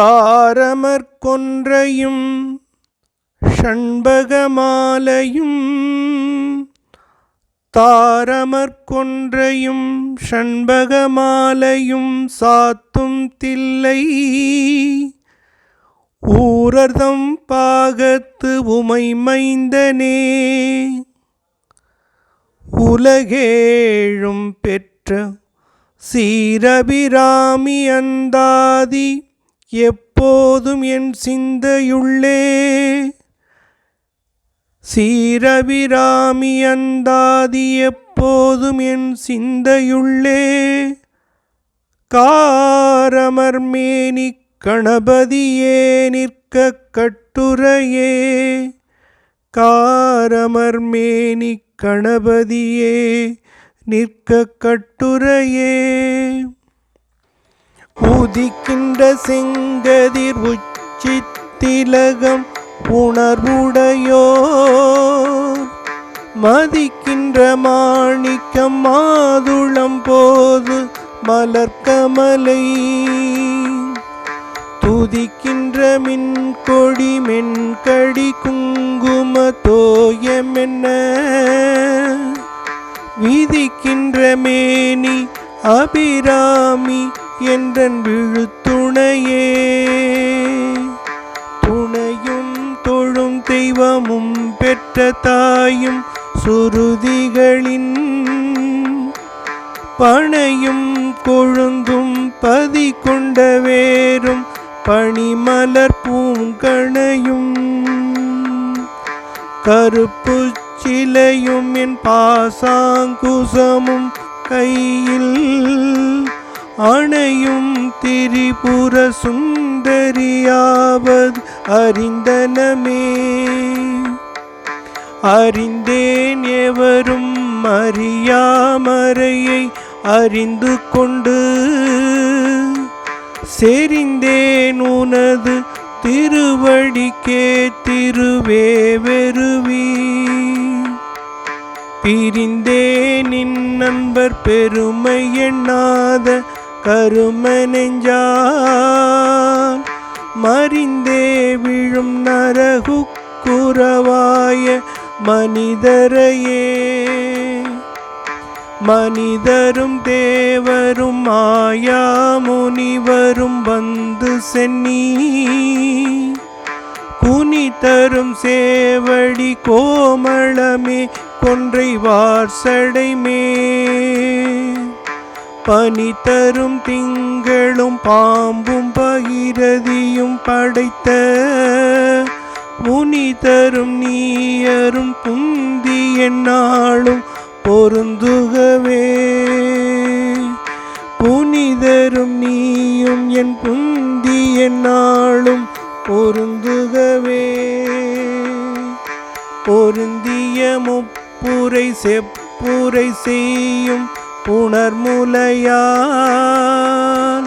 தாரமற்கொன்றையும் ஷண்பகமாலையும் தாரமற்கொன்றையும் ஷண்பகமாலையும் சாத்தும் தில்லை. ஊரர்தம் பாகத்து உமை மைந்தனே உலகேழும் பெற்ற சீரபிராமி அந்தாதி எப்போதும் என் சிந்தையுள்ளே. சீரபிராமி அந்தாதி எப்போதும் என் சிந்தையுள்ளே. காரமர்மேனி கணபதியே நிற்க கட்டுரையே. காரமர்மேனி கணபதியே நிற்க கட்டுரையே. உதிக்கின்ற செங்கதிர் உச்சி திலகம் உணர்வுடையோ? மதிக்கின்ற மாணிக்கம் மாதுளம் போது மலர்கமலை துதிக்கின்ற மின்கொடி மென்கடி குங்கும தோயமென்ன? விதிக்கின்ற மேனி அபிராமி என்றன் விழுத்துணையே. துணையும் தொழும் தெய்வமும் பெற்ற தாயும் சுருதிகளின் பனையும் கொழுந்தும் பதி கொண்ட வேறும் பனிமலர் பூங்கணையும். கருப்பு சிலையும் என் பாசாங்குசமும் கையில் அணையும் திரிபுர சுந்தரியாவது அறிந்தனமே. அறிந்தேன் எவரும் அறியாமறையை அறிந்து கொண்டு செறிந்தேன் உனது திருவடிக்கே திருவே வெறுவி. பிரிந்தேன் நின் நண்பர் பெருமை எண்ணாத கருமை நெஞ்சான் மறிந்தே விழும் நரகு குறவாய மனிதரையே. மனிதரும் தேவரும் மாயா முனிவரும் வந்து சென்னி குனி தரும் சேவடி கோமளமே கொன்றை வார்சடைமே. பனி தரும் திங்களும் பாம்பும் பகிரதியும் படைத்த முனி தரும் நீயரும் புந்தி என்னாலும் பொருந்துகவே. புனிதரும் நீயும் என் புந்தி என்னாலும் பொருந்துகவே. பொருந்திய முப்புரை செப்புரை செய்யும் புணர்முலையான்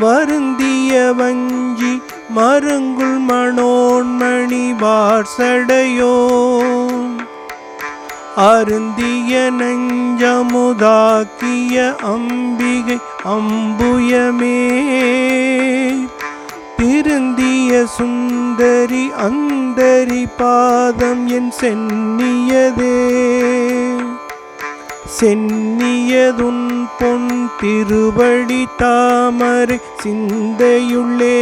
வருந்திய வஞ்சி மருங்குள் மணோன்மணி வார்சடையோ அருந்திய நெஞ்சமுதாக்கிய அம்பிகை அம்புயமே. திருந்திய சுந்தரி அந்தரி பாதம் என் சென்னியதே. சென்னியதுன் பொன் திருவடி தாமரை சிந்தையுள்ளே.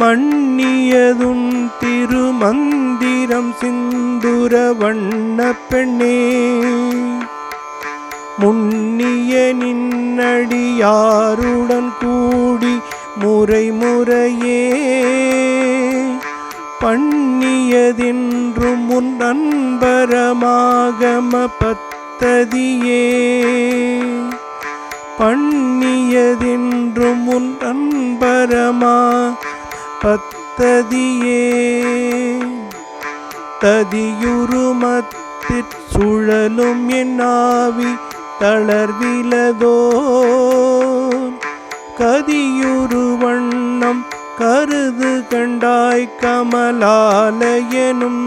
மன்னியதுன் திருமந்திரம் சிந்துர வண்ண பெண்ணே. முன்னிய நின்னடியாருடன் கூடி முறை முறையே பண்ணியதின்றும் உன் அன்பரமாகம பத்ததியே பண்ணியதின்றும் உன் அன்பரமா பத்ததியே ததியுருமத்திற் சுழலும் என் ஆவி தளர்விலதோ. கதியுரு கருது கண்டாய் கமலாலயனும்.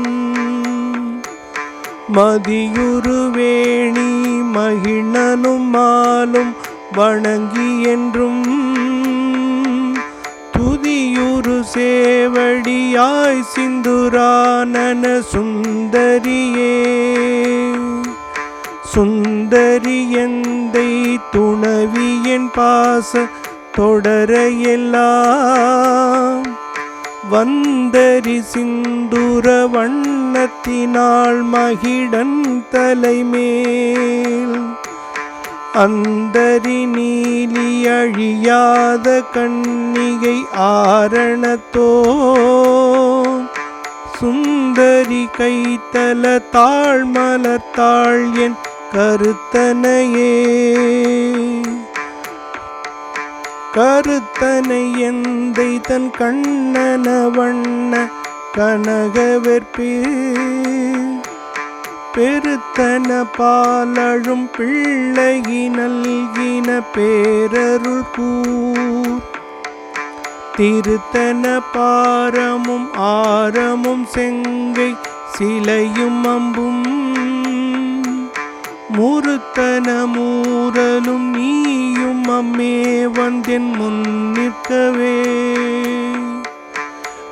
மதியுருவேணி மகிழனும் மாலும் வணங்கி என்றும். துதியுரு சேவடியாய் சிந்துரானன சுந்தரியே. சுந்தரியந்தை துணவியின் பாச தொடர எல்லாம் வந்தரி சிந்துர வண்ணத்தினால் மகிடன் தலைமேல் அந்தரி நீலி அழியாத கண்ணிகை ஆரணத்தோ சுந்தரி கைத்தல தாழ்மலத்தாள் என் கருத்தனையே. கருத்தனை எந்தை தன் கண்ணன வண்ண கனகவெற்பி பெருத்தன பாலழும் பிள்ளைகி நல்கின பேரருள் கூர். திருத்தன பாரமும் ஆரமும் செங்கை சிலையும் அம்பும். முருத்தன மூரலும் நீ அம்மே வந்தென் முன் நிற்கவே.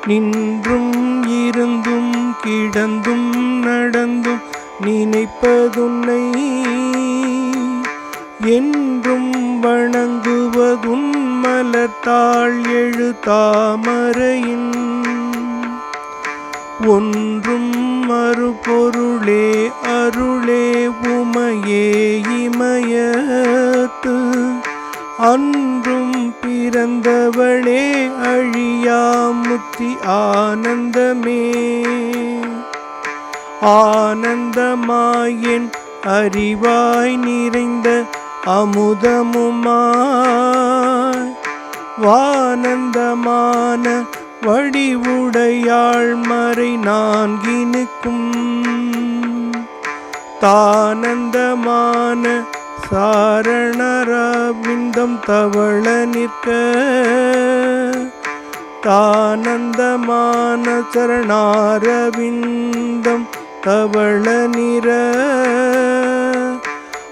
நின்றும் இருந்தும் கிடந்தும் நடந்தும் நினைப்பதுன்னை என்றும் வணங்குவதுன் மலத்தாள் எழுத்தாமரையின் ஒன்றும் மறுபொருளே அருளே உமையே இமயத்து அன்றும் பிறந்தவளே அழியாமுத்தி ஆனந்தமே. ஆனந்தமாயின் அறிவாய் நிறைந்த அமுதமுமாய். வானந்தமான வடிவுடையாள் மறை நான்கினுக்கும். தானந்தமான சாரணரவிந்தம் தவள நிற்க. தானந்தமான சரணாரவிந்தம் தவள நிற.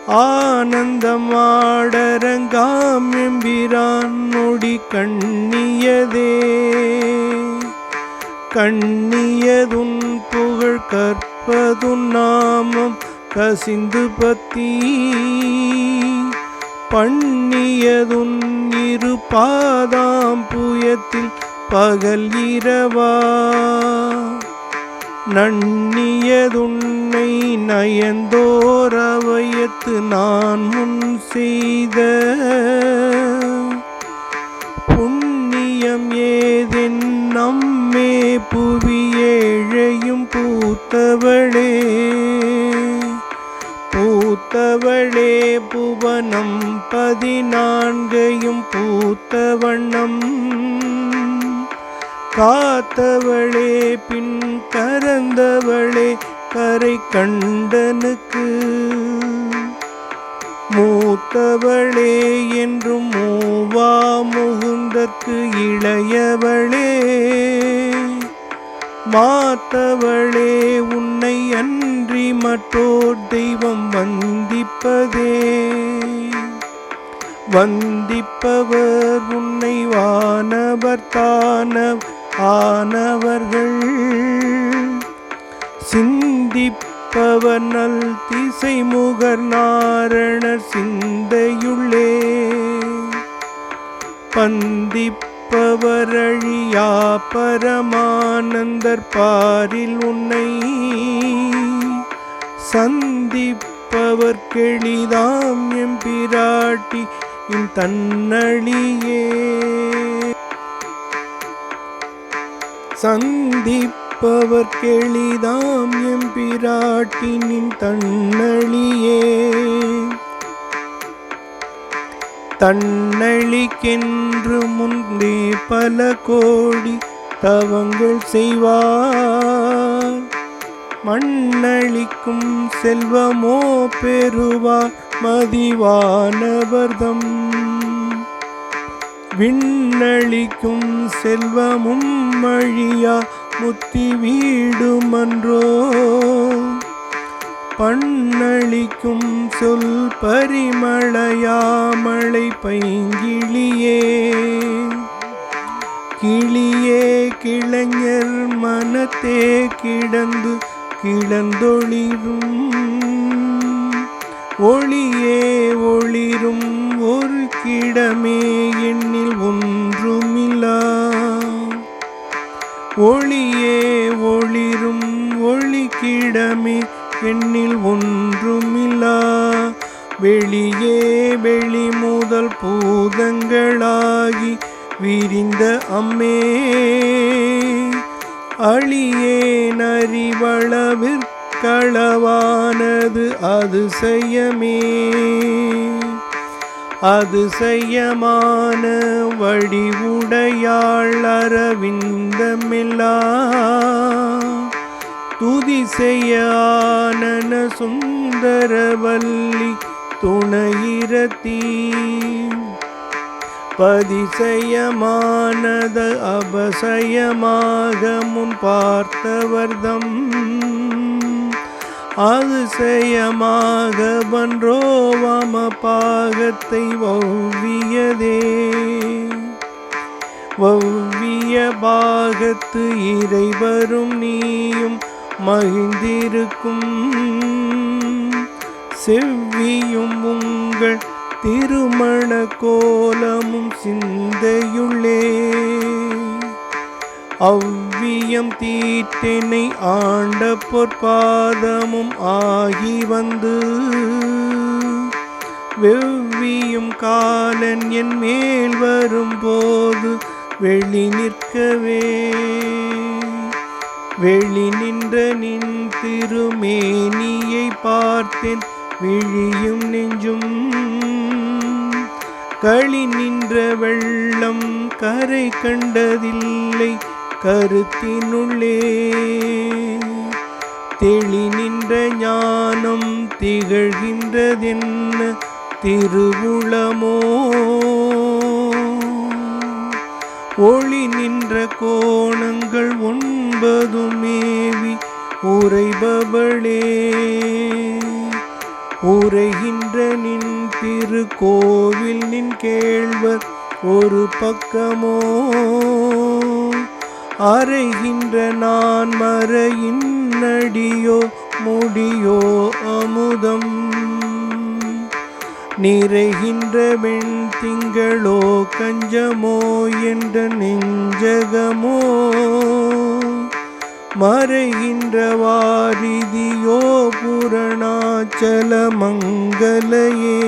ஆனந்தமாடரங்காமெம்பிரான் நொடி கண்ணியதே. கண்ணியதுன் புகழ் கற்பதுன் நாமம் கசிந்து பத்தி பண்ணியதுன் இரு பாதாம் புயத்தில் பகல் இரவா. நண்ணியதுன்னை நயந்தோரவயத்து நான் முன் செய்த புண்ணியம் ஏதென் நம்மே புவியேழையும் பூத்தவளே. பூத்தவளே புவனம் பதினான்கையும் பூத்த வண்ணம் காத்தவளே பின் கரந்தவளே கரை கண்டனுக்கு. மூத்தவளே என்றும் மூவா முகுந்தற்கு இளையவளே. மாத்தவளே உன்னை அன் மொழி மற்றோர் தெய்வம் வந்திப்பதே. வந்திப்பவர் உன்னை வானவர் தானவ் ஆனவர்கள். சிந்திப்பவர் நல் திசை முகர் நாரணர் சிந்தையுள்ளே. பந்திப்பவர் அழியா பரமானந்தர் பாரில் உன்னை சந்திப்பவர் கெளிதாம் எம்பிராட்டி இன் தன்னழியே. சந்திப்பவர் கெளிதாம் எம்பிராட்டினின் தன்னழியே. தன்னழிக்கென்று முன்னே பல கோடி தவங்கள் செய்வார். மண்ணளிக்கும் செல்வமோ பெறுவார் மதிவானவர்தம். விண்ணளிக்கும் செல்வமும் மழியா முத்தி வீடுமன்றோ. பண்ணளிக்கும் சொல் பரிமளையாமழை பைங்கிளியே. கிளியே கிளைஞர் மனத்தே கிடந்து கிளந்தொளிரும் ஒளியே ஒளிரும் ஒரு கிடமே எண்ணில் ஒன்றுமில்லா. ஒளியே ஒளிரும் ஒளி கிடமே எண்ணில் ஒன்றுமில்லா. வெளியே வெளி முதல் பூதங்களாகி விரிந்த அம்மே. அழியேன் அறிவளவிற்களவானது அது செய்யமே அது செய்யமான வடிவுடையாள் அரவிந்தமில்லா. துதி செய்யான சுந்தரவல்லி துணையிரத்தீ. பதிசயமானது அபசயமாகமும் பார்த்தவர்தம். அதிசயமாக வன்றோவம பாகத்தை ஒவ்வியதே ஒவ்விய பாகத்து இறைவரும் நீயும் மகிழ்ந்திருக்கும். செவ்வியும் உங்கள் திருமண கோலமும் சிந்தையுள்ளே. அவ்வியம் தீட்டினை ஆண்ட பொற்பாதமும் ஆகி வந்து. வெவ்வியும் காலன் என் மேல் வரும்போது வெளி நிற்கவே. வெளி நின்ற நின் திருமேனியை பார்த்தேன். விழியும் நெஞ்சும். களி நின்ற வெள்ளம் கரை கண்டதில்லை கருத்தினுள்ளே. தெளி நின்ற ஞானம் திகழ்கின்றதென்ன திருவுளமோ? ஒளி நின்ற கோணங்கள் ஒன்பதுமேவி உரைபவளே உரைகின்ற நின் திருக்கோவில் நின் கேள்வர் ஒரு பக்கமோ? அறைகின்ற நான் மறையின் நடியோ முடியோ அமுதம்? நிறைகின்ற வெண் திங்களோ கஞ்சமோ என்ற நெஞ்சகமோ மறைகின்ற வாரிதியோ புரணாச்சல மங்களையே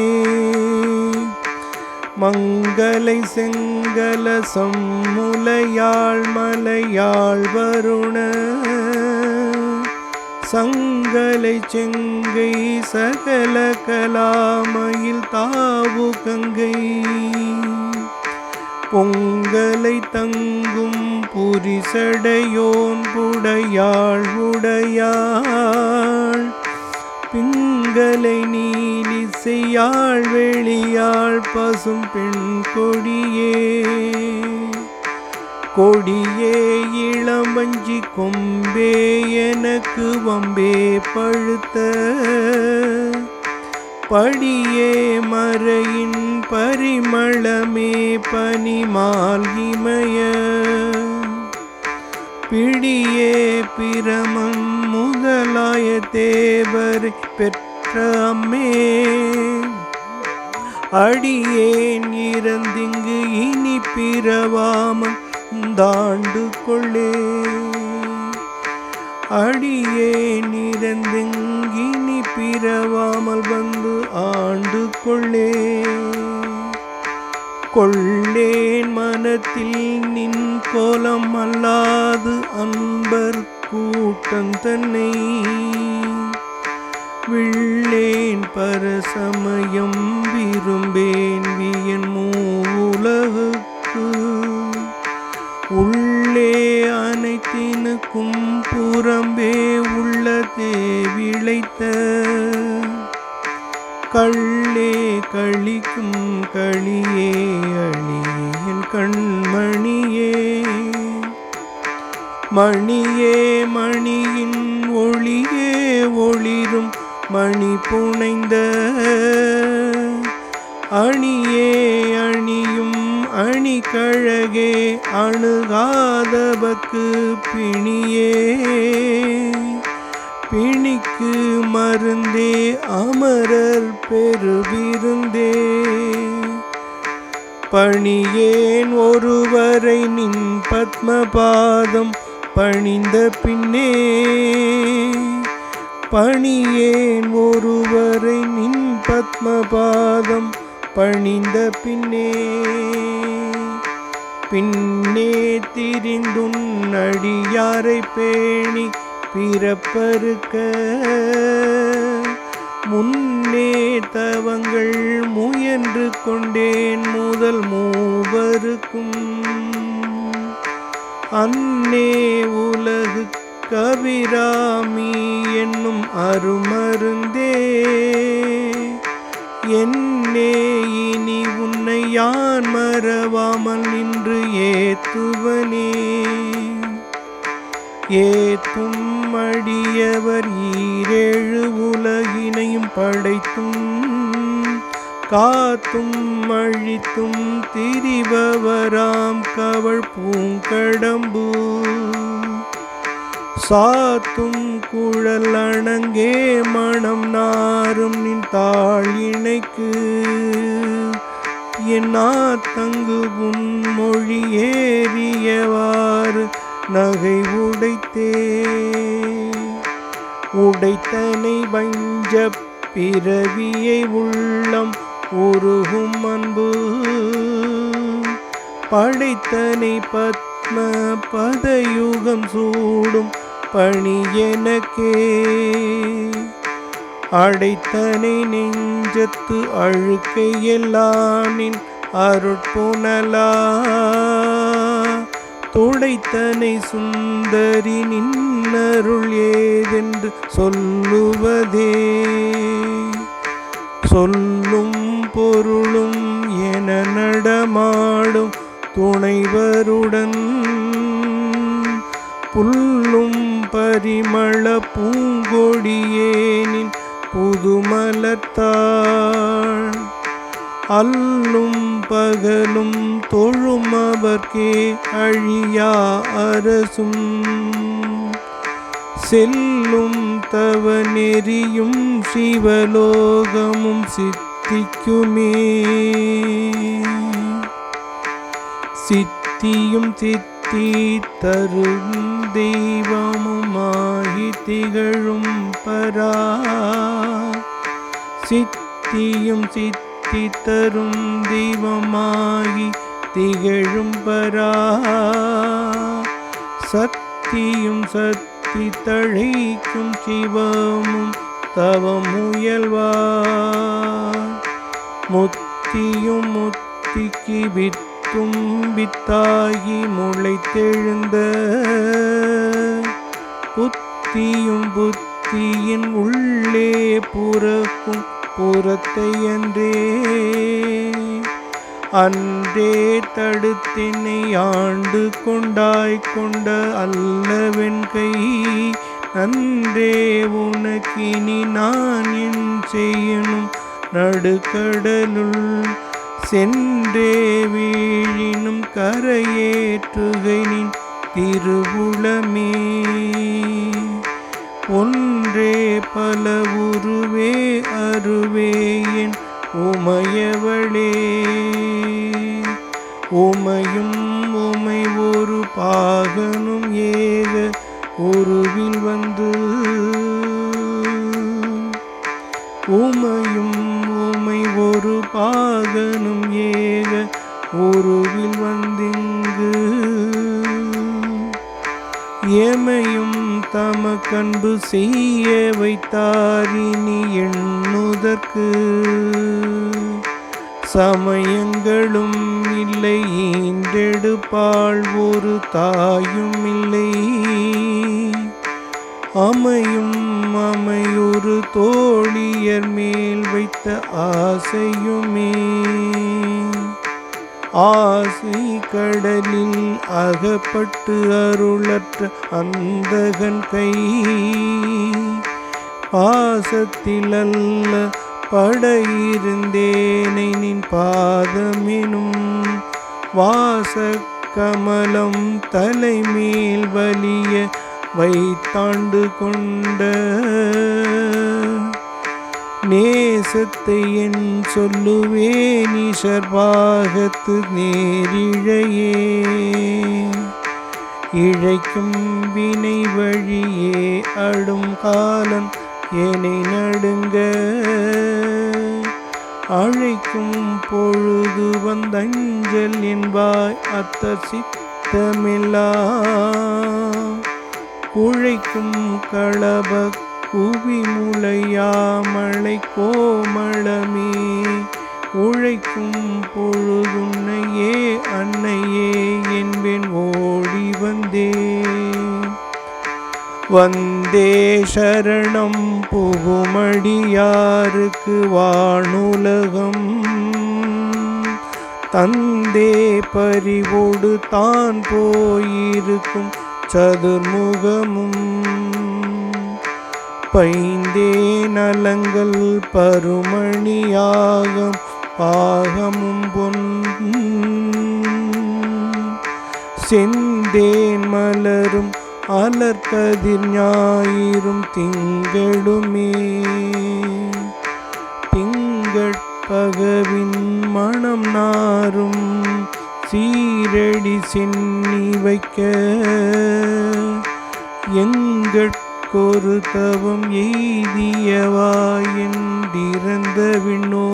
மங்களை செங்கல சம்முலையாள் மலையாள் வருண. சங்கலை செங்கை சகல கலாமையில் தாவு கங்கை. பொங்கலை தங்கும் புரிசடையோன் புடையாள் உடையாள். பிங்கலை நீலிசையாள் வெளியாள் பசும் பெண் கொடியே. கொடியே இளமஞ்சி கொம்பே எனக்கு வம்பே பழுத்த படியே மறையின் பரிமளமே பனிமால் இமய. பிடியே பிரமம் முதலாய தேவர் பெற்றமே அடியேன் இறந்திங்கு இனி பிறவாமல் தாண்டு கொள்ளே. அடியேன் இறந்திங்கு பிறவாமல் வந்து ஆண்டு கொள்ளே. கொள்ளேன் மனத்தில் நின் கோலம் அல்லாது அன்பர் கூட்டம் தன்னை. விள்ளேன் பரசமயம் விரும்பேன் வியன் அமரர் பெருவிருந்தே. பணியேன் ஒருவரை நின் பத்மபாதம் பணிந்த பின்னே. பணியேன் ஒருவரை நின் பத்மபாதம் பணிந்த பின்னே. பின்னே திரிந்துன் அடியாரை பேணி பிறப்பருக்க முன்னே தவங்கள் முயன்று கொண்டேன் முதல் மூவருக்கும். அன்னே உலகு கபிராமி என்னும் அருமருந்தே. என்னே இனி உன்னை யான் மறவாமல் நின்று ஏத்துவனே. ஏத்தும் அடியவர் ஈரேழு படைத்தும் காத்தும் அழித்தும் திரிபவராம் கவள் பூங்கடம்பூ. சாத்தும் குழல் அணங்கே மனம் நாரும் நின் தாழினைக்கு என்னா தங்கு உன் மொழி ஏறியவாறு நகை உடைத்தே. உடைத்தனை வஞ்சப் பிறவியை உள்ளம் உருகும் அன்பு. படைத்தனை பத்ம பதயுகம் சூடும் பணி எனக்கே. அடைத்தனை நெஞ்சத்து அழுக்கை எல்லானின் அருட்புனலா. துடைத்தனை சுந்தரி நின்னருள் ஏதென்று சொல்லுவதே. சொல்லும் பொருளும் என நடமாடும் துணைவருடன். புல்லும் பரிமள பூங்கொடியேனின் புதுமலத்தாள். அல்லும் பகலும் தொழும் அவர்க்கே அழியா அரசும். செல்லும் தவ நெறியும் சிவலோகமும் சித்திக்குமே. சித்தியும் சித்தி தரும் தெய்வமுமாகி திகழும் பரா. சித்தியும் சித்தி தரும் தெய்வமாகி திகழும் பரா. சத்தியும் சத்தி தழைக்கும் சிவமும் தவம் முயல்வார். முத்தியும் முத்திக்கு வித்தும் வித்தாகி முளைத்தெழுந்த புத்தியும் புத்தியின் உள்ளே புறக்கும் புறத்தை என்றே அன்றே தடுத்தினை ஆண்டு கொண்டாய் கொண்ட அல்லவென் கை அந்தே உனக்கினி நான் என் செய்யணும் நடுக்கடலுள். சென்றே வீழினும் கரையேற்றுகையின் திருவுளமே. ஒன்றே பல உருவே அருவேயின் உமையவளே. உமையும் உமை ஒரு பாகனும் உருவில் வந்து உமையும் உமை ஒரு பாகனும் ஏக உருவில் வந்திங்கு. எமையும் தமக்கன்பு செய்ய வைத்தாரினி எண்ணுதற்கு. சமயங்களும் இல்லை ஈன்றெடுப்பாள் ஒரு தாயும் இல்லை. அமையும் அமையொரு தோழியர் மேல் வைத்த ஆசையுமே. ஆசை கடலில் அகப்பட்டு அருளற்ற அந்தகன் கை. பாசத்தில் அல்ல படையிருந்தேனை நின் பாதமெனும் வாசக்கமலம் தலைமேல் வலிய வைத்தாண்டு கொண்ட நேசத்தை என் சொல்லுவேன் ஈஷர்வாகத்து நேரிழையே. இழைக்கும் வினை வழியே அடும் காலம் என்னை நடுங்க. அழைக்கும் பொழுது வந்தஞ்சல் என்பாய் அத்த சித்தமெல்லாம் குழைக்கும் களப குவிமுளையாமலை கோமளமே. உழைக்கும் பொழுதுன்னையே அன்னையே என்பேன் ஓடி வந்தே. வந்தே சரணம் புகுமடியாருக்கு வானுலகம். தந்தே பறிவோடு தான் போயிருக்கும் சதுர்முகமும் பைந்தே நலங்கள் பருமணியாகம் பாகமும் பொன். செந்தேன் மலரும் அலர்கதிர் ஞாயிறும் திங்களுமே. திங்கட்பகவின் மணம் நாரும் சீரடி சென் உரைக்க எங்கட்கொரு தவம் எய்தியவாயென்றிறந்த விண்ணோ?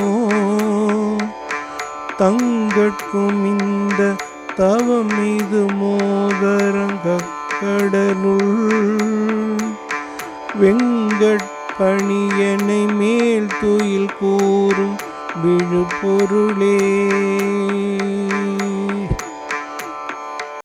தங்கட்கும் இந்த தவம் இது மோதரங்கக் கடலுள். வெங்கட்பணியனை மேல் துயில் கூறும் விழுப்பொருளே.